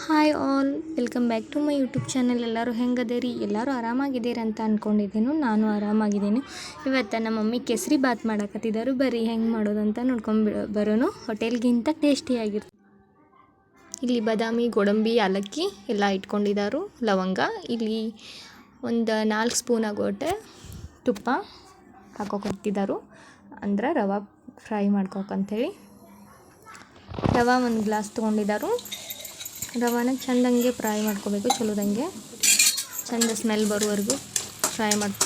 Hi all, welcome back to my YouTube channel. ಎಲ್ಲರೂ ಹೆಂಗದೇರಿ? ಎಲ್ಲರೂ ಆರಾಮಾಗಿದ್ದೀರಿ ಅಂತ ಅಂದ್ಕೊಂಡಿದ್ದೇನು ನಾನು ಆರಾಮಾಗಿದ್ದೀನಿ. ಇವತ್ತು ನಮ್ಮ ಮಮ್ಮಿ ಕೇಸರಿ ಬಾತ್ ಮಾಡಕತ್ತಿದ್ದಾರೆ ಬರೀ ಹೆಂಗೆ ಮಾಡೋದಂತ ನೋಡ್ಕೊಂಡು ಬರೋನು. ಹೋಟೆಲ್ಗಿಂತ ಟೇಸ್ಟಿಯಾಗಿರ್ತದೆ ಇಲ್ಲಿ ಬಾದಾಮಿ, ಗೋಡಂಬಿ ಏಲಕ್ಕಿ ಎಲ್ಲ ಇಟ್ಕೊಂಡಿದ್ದಾರು ಲವಂಗ, ಇಲ್ಲಿ ಒಂದು ನಾಲ್ಕು ಸ್ಪೂನ್ ಆಗೋಟೆ ತುಪ್ಪ ಹಾಕೋಕೊಟ್ಟಿದ್ದಾರು ಅಂದ್ರೆ ರವೆ ಫ್ರೈ ಮಾಡ್ಕೋಕಂಥೇಳಿ ರವೆ ಒಂದು ಗ್ಲಾಸ್ ತೊಗೊಂಡಿದ್ದಾರು ರವಾನ ಚಂದಂಗೆ ಫ್ರೈ ಮಾಡ್ಕೋಬೇಕು, ಚಲೋದಂಗೆ. ಚಂದ ಸ್ಮೆಲ್ ಬರೋವರೆಗೂ ಫ್ರೈ ಮಾಡಿ,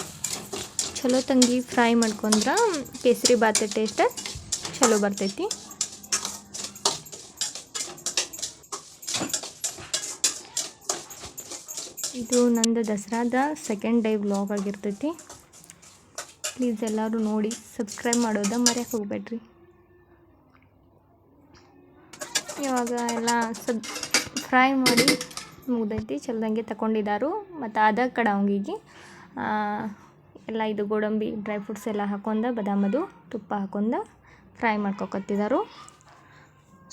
ಚಲೋ ತಂಗಿ ಫ್ರೈ ಮಾಡ್ಕೊಂಡ್ರೆ ಕೇಸರಿ ಬಾತ್ ಟೇಸ್ಟ್ ಚಲೋ ಬರ್ತೈತಿ. ಇದು ನಂದು ದಸರಾದ ಸೆಕೆಂಡ್ ಡೇ ವ್ಲಾಗ್ ಆಗಿರ್ತೈತಿ. ಪ್ಲೀಸ್ ಎಲ್ಲರೂ ನೋಡಿ ಸಬ್ಸ್ಕ್ರೈಬ್ ಮಾಡೋದ ಮರ್ಯಾಕೆ ಹೋಗ್ಬೇಡ್ರಿ. ಇವಾಗ ಎಲ್ಲ ಸಬ್ ಫ್ರೈ ಮಾಡಿ ಮುಗ್ದೈತಿ, ಚಲ್ದಂಗೆ ತಗೊಂಡಿದ್ದಾರು ಮತ್ತು ಅದ ಕಡಾವಂಗಿಗೆ ಎಲ್ಲ ಇದು ಗೋಡಂಬಿ, ಡ್ರೈ ಫ್ರೂಟ್ಸ್ ಎಲ್ಲ ಹಾಕೊಂಡ, ಬದಾಮದು ತುಪ್ಪ ಹಾಕೊಂಡ ಫ್ರೈ ಮಾಡ್ಕೊಕತ್ತಿದ್ದಾರು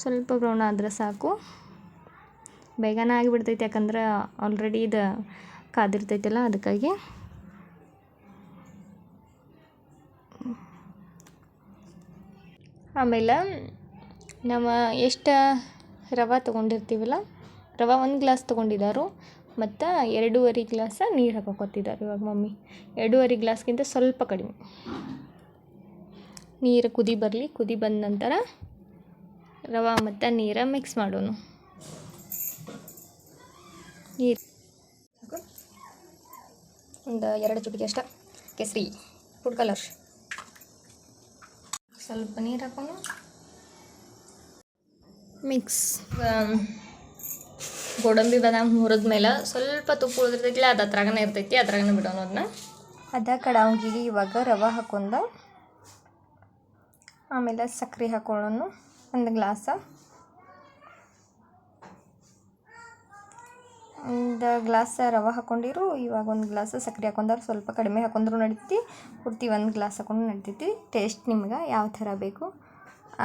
ಸ್ವಲ್ಪ ಬ್ರೌನ್ ಆದರೆ ಸಾಕು. ಬೇಗನೆ ಆಗಿಬಿಡ್ತೈತಿ, ಯಾಕಂದ್ರೆ ಆಲ್ರೆಡಿ ಇದು ಕಾದಿರ್ತೈತಲ್ಲ, ಅದಕ್ಕಾಗಿ. ಆಮೇಲೆ ನಮ್ಮ ಎಷ್ಟು ರವೆ ತೊಗೊಂಡಿರ್ತೀವಲ್ಲ ರವೆ ಒಂದು ಗ್ಲಾಸ್ ತೊಗೊಂಡಿದ್ದಾರು ಮತ್ತು ಎರಡೂವರೆ ಗ್ಲಾಸ ನೀರು ಹಾಕೋಕೊತಿದ್ದಾರೆ ಇವಾಗ ಮಮ್ಮಿ. ಎರಡೂವರೆ ಗ್ಲಾಸ್ಗಿಂತ ಸ್ವಲ್ಪ ಕಡಿಮೆ. ನೀರು ಕುದಿ ಬರಲಿ, ಕುದಿ ಬಂದ ನಂತರ ರವೆ ಮತ್ತು ನೀರು ಮಿಕ್ಸ್ ಮಾಡೋನು. ನೀರು ಒಂದು ಎರಡು ಚುಟಿಗೆ ಅಷ್ಟ. ಕೇಸರಿ ಫುಡ್ ಕಲರ್ ಸ್ವಲ್ಪ ನೀರು ಹಾಕೋಣ ಮಿಕ್ಸ್ ಗೋಡಂಬಿ ಬಾದಾಮ್ ಹುರಿದ ಮೇಲೆ ಸ್ವಲ್ಪ ತುಪ್ಪ ಉಳಿದಿರ್ತೈತಿಲ್ಲ ಅದು ಅದ್ರಾಗನೇ ಇರ್ತೈತಿ, ಅದ್ರಾಗನೇ ಬಿಡೋಣ ಅದನ್ನ ಅದ ಕಡಾವಂಗಿಗೆ ಇವಾಗ ರವೆ ಹಾಕೊಂಡ, ಆಮೇಲೆ ಸಕ್ಕರೆ ಹಾಕೊಳ್ಳೋಣ ಒಂದು ಗ್ಲಾಸ. ಒಂದು ಗ್ಲಾಸ್ ರವೆ ಹಾಕೊಂಡಿರು, ಇವಾಗ ಒಂದು ಗ್ಲಾಸ್ ಸಕ್ಕರೆ ಹಾಕೊಂಡ್ರೆ ಸ್ವಲ್ಪ ಕಡಿಮೆ ಹಾಕೊಂಡ್ರು ನಡಿತೈತಿ ಪೂರ್ತಿ ಒಂದು ಗ್ಲಾಸ್ ಹಾಕೊಂಡು ನಡಿತೈತಿ ಟೇಸ್ಟ್ ನಿಮ್ಗೆ ಯಾವ ಥರ ಬೇಕು,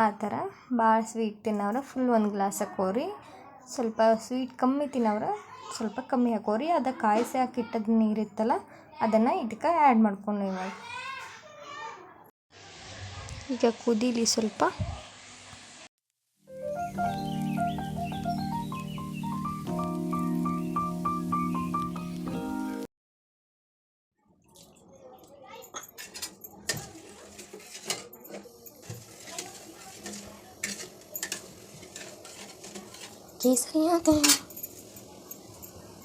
ಆ ಥರ. ಭಾಳ ಸ್ವೀಟ್ ತಿನ್ನೋರು ಫುಲ್ ಒಂದು ಗ್ಲಾಸ್ ಹಾಕೋರಿ ಸ್ವಲ್ಪ ಸ್ವೀಟ್ ಕಮ್ಮಿ ತಿನ್ನೋರು ಸ್ವಲ್ಪ ಕಮ್ಮಿ ಹಾಕೋರಿ ಅದು ಕಾಯಿಸಿ ಹಾಕಿಟ್ಟದ ನೀರಿತ್ತಲ್ಲ ಅದನ್ನು ಇದಕ್ಕೆ ಆ್ಯಡ್ ಮಾಡ್ಕೊಂಡು ಈಗ ಕುದೀಲಿ ಸ್ವಲ್ಪ. ಕೇಸರಿ ಅದು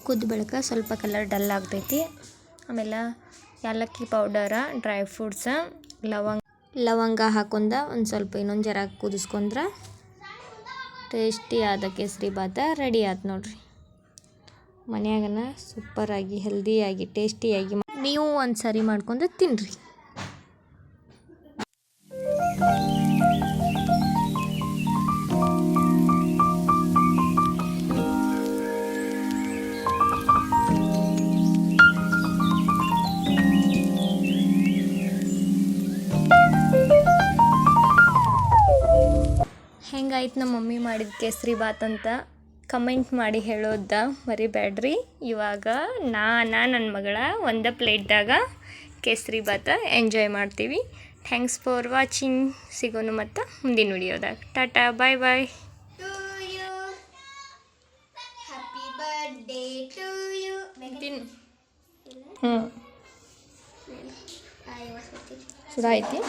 ಕುದ್ದ ಬಳಿಕ ಸ್ವಲ್ಪ ಕಲರ್ ಡಲ್ ಆಗ್ತೈತಿ. ಆಮೇಲೆ ಏಲಕ್ಕಿ ಪೌಡರ ಡ್ರೈ ಫ್ರೂಟ್ಸ ಲವಂಗ. ಲವಂಗ ಹಾಕೊಂಡ ಒಂದು ಸ್ವಲ್ಪ ಇನ್ನೊಂದು ಜರ ಕುದಿಸ್ಕೊಂಡ್ರೆ ಟೇಸ್ಟಿ ಆದ ಕೇಸರಿ ಬಾತ ರೆಡಿ ಆಯ್ತು ನೋಡ್ರಿ. ಮನ್ಯಾಗನ ಸೂಪರಾಗಿ ಹೆಲ್ದಿಯಾಗಿ ಟೇಸ್ಟಿಯಾಗಿ ನೀವು ಒಂದು ಸರಿ ಮಾಡ್ಕೊಂಡು ತಿನ್ನಿರಿ ಹೆಂಗಾಯ್ತು ನಮ್ಮ ಮಮ್ಮಿ ಮಾಡಿದ ಕೇಸರಿ ಬಾತ್ ಅಂತ ಕಮೆಂಟ್ ಮಾಡಿ ಹೇಳೋದ ಮರಿಬೇಡ್ರಿ. ಇವಾಗ ನಾನು ನನ್ನ ಮಗಳ ಒಂದು ಪ್ಲೇಟ್ದಾಗ ಕೇಸರಿ ಬಾತ ಎಂಜಾಯ್ ಮಾಡ್ತೀವಿ. ಥ್ಯಾಂಕ್ಸ್ ಫಾರ್ ವಾಚಿಂಗ್ ಸಿಗೋನು ಮತ್ತು ಮುಂದಿನ ವಿಡಿಯೋದಾಗ. ಟಾಟಾ ಬಾಯ್ ಬಾಯ್ ಹ್ಞೂ ಸುಧಾ ಐತಿ